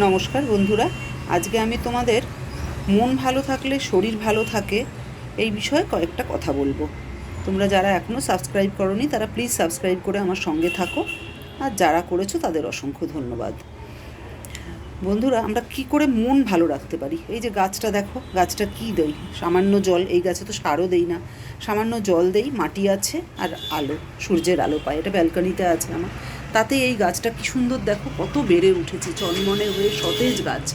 নমস্কার বন্ধুরা। আজকে আমি তোমাদের মন ভালো থাকলে, শরীর ভালো থাকে এই বিষয়ে কয়েকটা কথা বলব। তোমরা যারা এখনও সাবস্ক্রাইব করনি, তারা প্লিজ সাবস্ক্রাইব করে আমার সঙ্গে থাকো। আর যারা করেছ, তাদের অসংখ্য ধন্যবাদ। বন্ধুরা, আমরা কি করে মন ভালো রাখতে পারি? এই যে গাছটা দেখো, গাছটা কি দেই সামান্য জল, এই গাছে তো সারও দেই না। সামান্য জল দেই, মাটি আছে আর আলো, সূর্যের আলো পায়। এটা ব্যালকনিতে আছে আমার। তাতে এই গাছটা কি সুন্দর দেখো, কত বেড়ে উঠেছে চনমনে হয়ে সতেজ গাছ।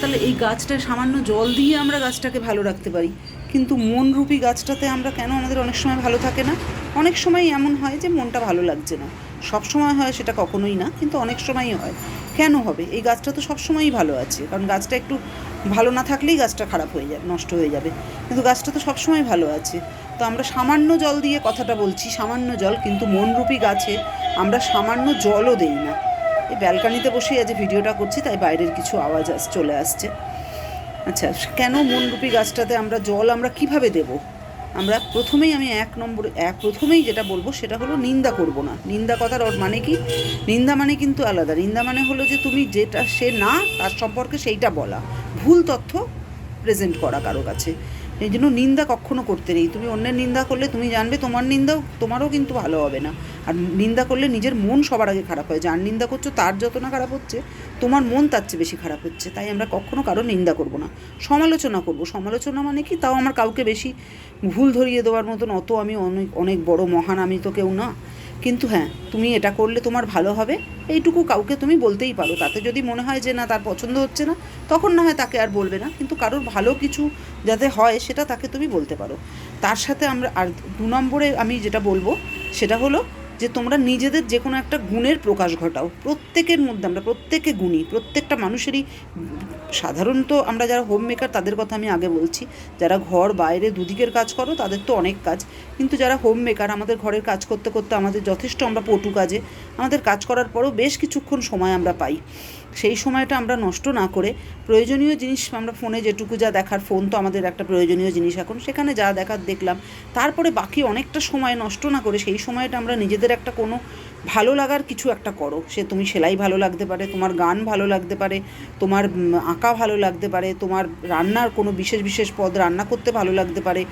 তাহলে এই গাছটা সামান্য জল দিয়ে আমরা গাছটাকে ভালো রাখতে পারি। কিন্তু মনরূপী গাছটাতে আমরা কেন আমাদের অনেক সময় ভালো থাকে না? অনেক সময় এমন হয় যে মনটা ভালো লাগছে না। সব সময় হয় সেটা কখনোই না, কিন্তু অনেক সময়ই হয়। কেন হবে? এই গাছটা তো সব সময়ই ভালো আছে, কারণ গাছটা একটু ভালো না থাকলেই গাছটা খারাপ হয়ে যাবে, নষ্ট হয়ে যাবে। কিন্তু গাছটা তো সবসময় ভালো আছে। তো আমরা সামান্য জল দিয়ে কথাটা বলছি, সামান্য জল, কিন্তু মনরূপী গাছে আমরা সামান্য জলও দেই না। এই ব্যালকানিতে বসেই আজ ভিডিওটা করছি, তাই বাইরের কিছু আওয়াজ চলে আসছে। আচ্ছা কেন মনরূপী গাছটাতে আমরা জল আমরা কীভাবে দেব? আমরা প্রথমেই আমি এক নম্বর, এক প্রথমেই যেটা বলব সেটা হলো নিন্দা করব না। নিন্দা কথার ওর মানে কি? নিন্দা মানে কিন্তু আলাদা। নিন্দা মানে হলো যে তুমি যেটা সে না, তার সম্পর্কে সেইটা বলা। ভুল তথ্য প্রেজেন্ট করা কারও কাছে। এই জন্য নিন্দা কখনো করতে নেই। তুমি অন্যের নিন্দা করলে তুমি জানবে তোমার নিন্দাও, তোমারও কিন্তু ভালো হবে না। আর নিন্দা করলে নিজের মন সবার আগে খারাপ হয়। যার নিন্দা করছ তার যত না খারাপ হচ্ছে, তোমার মন তার চেয়ে বেশি খারাপ হচ্ছে। তাই আমরা কখনো কারও নিন্দা করব না। সমালোচনা করব। সমালোচনা মানে কি? তাও আমার কাউকে বেশি ভুল ধরিয়ে দেওয়ার মতন। অত আমি অনেক অনেক বড় মহান আমি তো কেউ না। কিন্তু হ্যাঁ তুমি এটা করলে তোমার ভালো হবে। এইটুকু কাউকে তুমি বলতেই পারো। তাতে যদি মনে হয় যে না, তার পছন্দ হচ্ছে না, তখন না হয় তাকে আর বলবে না। কিন্তু কারোর ভালো কিছু যাতে হয়, সেটা তাকে তুমি বলতে পারো। তার সাথে আমরা আর দু নম্বরে আমি যেটা বলব, সেটা হলো যে তোমরা নিজেদের যে কোনো একটা গুণের প্রকাশ ঘটাও। প্রত্যেকের মধ্যে আমরা প্রত্যেকে গুণী, প্রত্যেকটা মানুষেরই সাধারণত আমরা যারা হোম মেকার তাদের কথা আমি আগে বলছি। যারা ঘর বাইরে দুদিকের কাজ করো, তাদের তো অনেক কাজ। কিন্তু যারা হোম মেকার আমাদের ঘরের কাজ করতে করতে আমাদের যথেষ্ট আমরা পটু কাজে, আমাদের কাজ করার পরও বেশ কিছুক্ষণ সময় আমরা পাই। সেই সময়টা আমরা নষ্ট না করে প্রয়োজনীয় জিনিস আমরা ফোনে যেটুকু যা দেখার, ফোন তো আমাদের একটা প্রয়োজনীয় জিনিস এখন, সেখানে যা দেখার দেখলাম। তারপরে বাকি অনেকটা সময় নষ্ট না করে সেই সময়টা আমরা নিজেদের একটা কোনো ভালো লাগার কিছু একটা করো। সে তুমি সেলাই ভালো লাগতে পারে, তোমার গান ভালো লাগতে পারে, তোমার আঁকা ভালো লাগতে পারে, তোমার রান্নার কোনো বিশেষ বিশেষ পদ রান্না করতে ভালো লাগতে পারে,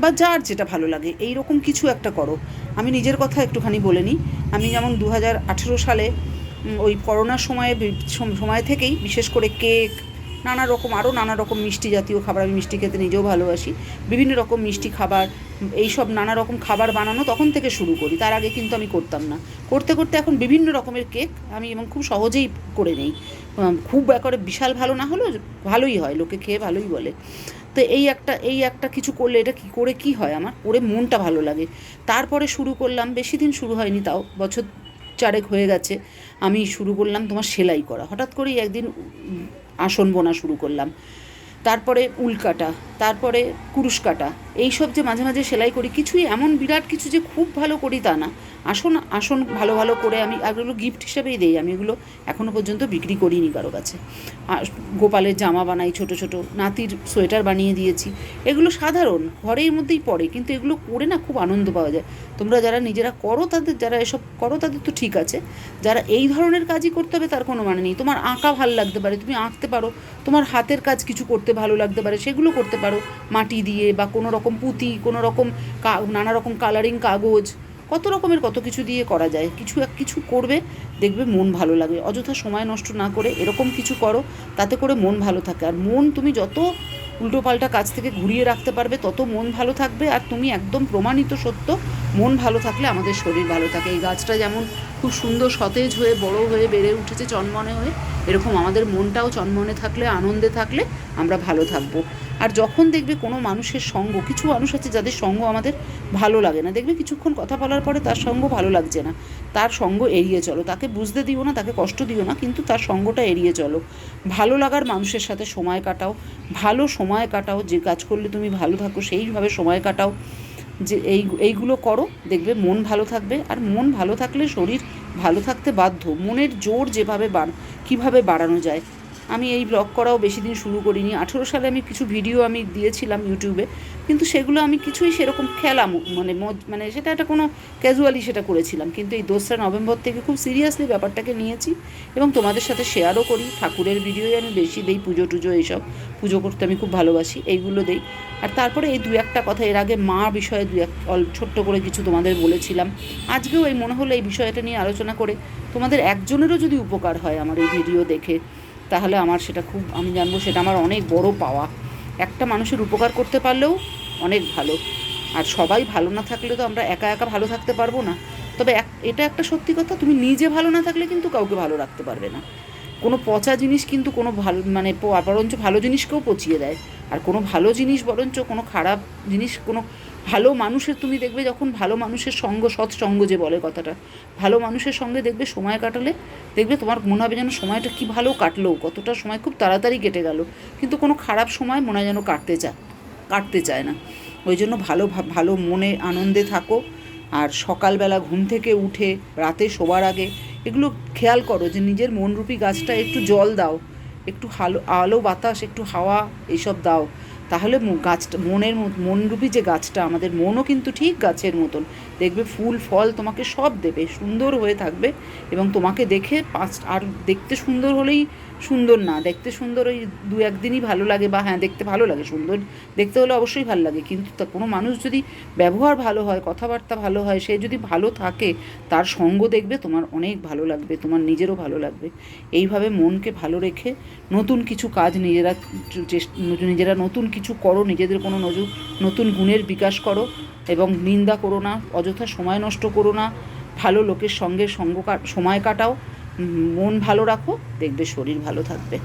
বা যার যেটা ভালো লাগে এই রকম কিছু একটা করো। আমি নিজের কথা একটুখানি বলে নিই। আমি যেমন দু হাজার আঠেরো সালে ওই করোনার সময়ে সময় থেকেই বিশেষ করে কেক, নানা রকম, আরও নানা রকম মিষ্টি জাতীয় খাবার আমি মিষ্টি খেতে নিজেও ভালোবাসি। বিভিন্ন রকম মিষ্টি খাবার, এই সব নানা রকম খাবার বানানো তখন থেকে শুরু করি। তার আগে কিন্তু আমি করতাম না। করতে করতে এখন বিভিন্ন রকমের কেক আমি এবং খুব সহজেই করে নেই। খুব একবারে বিশাল ভালো না হলেও ভালোই হয়, লোকে খেয়ে ভালোই বলে। তো এই একটা এই একটা কিছু করলে এটা কি, করে কি হয় আমার? করে মনটা ভালো লাগে। তারপরে শুরু করলাম, বেশি দিন শুরু হয়নি তাও, বছর চারেক হয়ে গেছে, আমি শুরু করলাম তোমার সেলাই করা। হঠাৎ করেই একদিন আসন বোনা শুরু করলাম। তারপরে উল কাটা, তারপরে কুরুশ কাটা। এইসব যে মাঝে মাঝে সেলাই করি, কিছুই এমন বিরাট কিছু যে খুব ভালো করি তা না। আসন আসন ভালো ভালো করে আমি এগুলো গিফট হিসেবেই দেই। আমি এগুলো এখনও পর্যন্ত বিক্রি করিনি কারও কাছে। গোপালের জামা বানাই, ছোট ছোট নাতির সোয়েটার বানিয়ে দিয়েছি। এগুলো সাধারণ, ঘরের মধ্যেই পড়ে, কিন্তু এগুলো করে না খুব আনন্দ পাওয়া যায়। তোমরা যারা নিজেরা করো তাদের, যারা এসব করো তাদের তো ঠিক আছে। যারা এই ধরনের কাজই করতে হবে তার কোনো মানে নেই। তোমার আঁকা ভালো লাগতে পারে, তুমি আঁকতে পারো। তোমার হাতের কাজ কিছু করতে ভালো লাগতে পারে, সেগুলো করতে পারো। মাটি দিয়ে বা কোনো রকম পুঁতি, কোনো রকম নানা রকম কালারিং কাগজ, কত রকমের কত কিছু দিয়ে করা যায়। কিছু এক, কিছু করবে, দেখবে মন ভালো লাগবে অযথা সময় নষ্ট না করে এরকম কিছু করো, তাতে করে মন ভালো থাকে। আর মন তুমি যত উল্টোপাল্টা কাজ থেকে ঘুরিয়ে রাখতে পারবে, তত মন ভালো থাকবে। আর তুমি একদম প্রমাণিত সত্য, মন ভালো থাকলে আমাদের শরীর ভালো থাকে। এই গাছটা যেমন খুব সুন্দর সতেজ হয়ে, বড় হয়ে, বেড়ে উঠেছে চনমনে হয়ে, এরকম আমাদের মনটাও চনমনে থাকলে, আনন্দে থাকলে আমরা ভালো থাকব। আর যখন দেখবে কোনো মানুষের সঙ্গ, কিছু মানুষ আছে যাদের সঙ্গ আমাদের ভালো লাগে না, দেখবে কিছুক্ষণ কথা বলার পরে তার সঙ্গ ভালো লাগছে না। তার সঙ্গ এড়িয়ে চলো, তাকে বুঝতে দিও না, তাকে কষ্ট দিও না, কিন্তু তার সঙ্গটা এড়িয়ে চলো। ভালো লাগার মানুষের সাথে সময় কাটাও, ভালো সময় কাটাও, যে কাজ করলে তুমি ভালো থাকো সেইভাবে সময় কাটাও, যে এই, এইগুলো করো, দেখবে মন ভালো থাকবে, আর মন ভালো থাকলে শরীর ভালো থাকতে বাধ্য। মনের জোর যেভাবে বাড়, কীভাবে বাড়ানো যায় আমি এই ব্লগ করাও বেশি দিন শুরু করিনি। আঠেরো সালে আমি কিছু ভিডিও আমি দিয়েছিলাম ইউটিউবে কিন্তু সেগুলো আমি কিছুই সেরকম খেলাম মানে মানে সেটা একটা কোনো ক্যাজুয়ালি সেটা করেছিলাম। কিন্তু এই দোসরা নভেম্বর থেকে খুব সিরিয়াসলি ব্যাপারটাকে নিয়েছি এবং তোমাদের সাথে শেয়ারও করি। ঠাকুরের ভিডিওই আমি বেশি দিই পুজো টুজো এইসব। পুজো করতে আমি খুব ভালোবাসি, এইগুলো দেই। আর তারপরে এই দু একটা কথা, এর আগে মা বিষয়ে দু এক ছোট্ট করে কিছু তোমাদের বলেছিলাম। আজকেও এই মনে হলো এই বিষয়টা নিয়ে আলোচনা করে তোমাদের একজনেরও যদি উপকার হয় আমার এই ভিডিও দেখে তাহলে আমার সেটা খুব, আমি জানব সেটা আমার অনেক বড় পাওয়া। একটা মানুষের উপকার করতে পারলেও অনেক ভালো। আর সবাই ভালো না থাকলে তো আমরা একা একা ভালো থাকতে পারব না। তবে এক, এটা একটা সত্যি কথা, তুমি নিজে ভালো না থাকলে কিন্তু কাউকে ভালো রাখতে পারবে না। কোনো পচা জিনিস কিন্তু কোনো ভালো মানে বরঞ্চ ভালো জিনিসকেও পচিয়ে দেয়। আর কোনো ভালো জিনিস বরঞ্চ কোনো খারাপ জিনিস কোনো ভালো মানুষের তুমি দেখবে যখন ভালো মানুষের সঙ্গ সৎসঙ্গ যে বলে কথাটা, ভালো মানুষের সঙ্গে দেখবে সময় কাটালে, দেখবে তোমার মনে হবে যেন সময়টা কি ভালো কাটলো, কতটা সময় খুব তাড়াতাড়ি কেটে গেল। কিন্তু কোনো খারাপ সময় মনে হয় যেন কাটতে চায় কাটতে চায় না। ওই জন্য ভালো ভালো মনে আনন্দে থাকো। আর সকালবেলা ঘুম থেকে উঠে, রাতে শোবার আগে, এগুলো খেয়াল করো যে নিজের মনরূপী গাছটা একটু জল দাও, একটু হালো, আলো বাতাস, একটু হাওয়া এইসব দাও। তাহলে গাছটা মনের মনরূপী যে গাছটা, আমাদের মনও কিন্তু ঠিক গাছের মতন। দেখবে ফুল, ফল তোমাকে সব দেবে, সুন্দর হয়ে থাকবে এবং তোমাকে দেখে পাঁচ আর দেখতে সুন্দর হলেই সুন্দর না। দেখতে সুন্দর ওই দু একদিনই ভালো লাগে বা হ্যাঁ দেখতে ভালো লাগে, সুন্দর। দেখতে হলে অবশ্যই ভালো লাগে। কিন্তু কোনো মানুষ যদি ব্যবহার ভালো হয়, কথাবার্তা ভালো হয়, সে যদি ভালো থাকে, তার সঙ্গ দেখবে, তোমার অনেক ভালো লাগবে, তোমার নিজেরও ভালো লাগবে। এইভাবে মনকে ভালো রেখে নতুন কিছু কাজ নিজেরা চেস- নিজেরা নতুন কিছু করো, নিজেদের কোনো নজর নতুন গুণের বিকাশ করো এবং নিন্দা করো না, অযথা সময় নষ্ট করো না, ভালো লোকের সঙ্গে সঙ্গ সময় কাটাও। মন ভালো রাখো দেখবে শরীর ভালো থাকবে।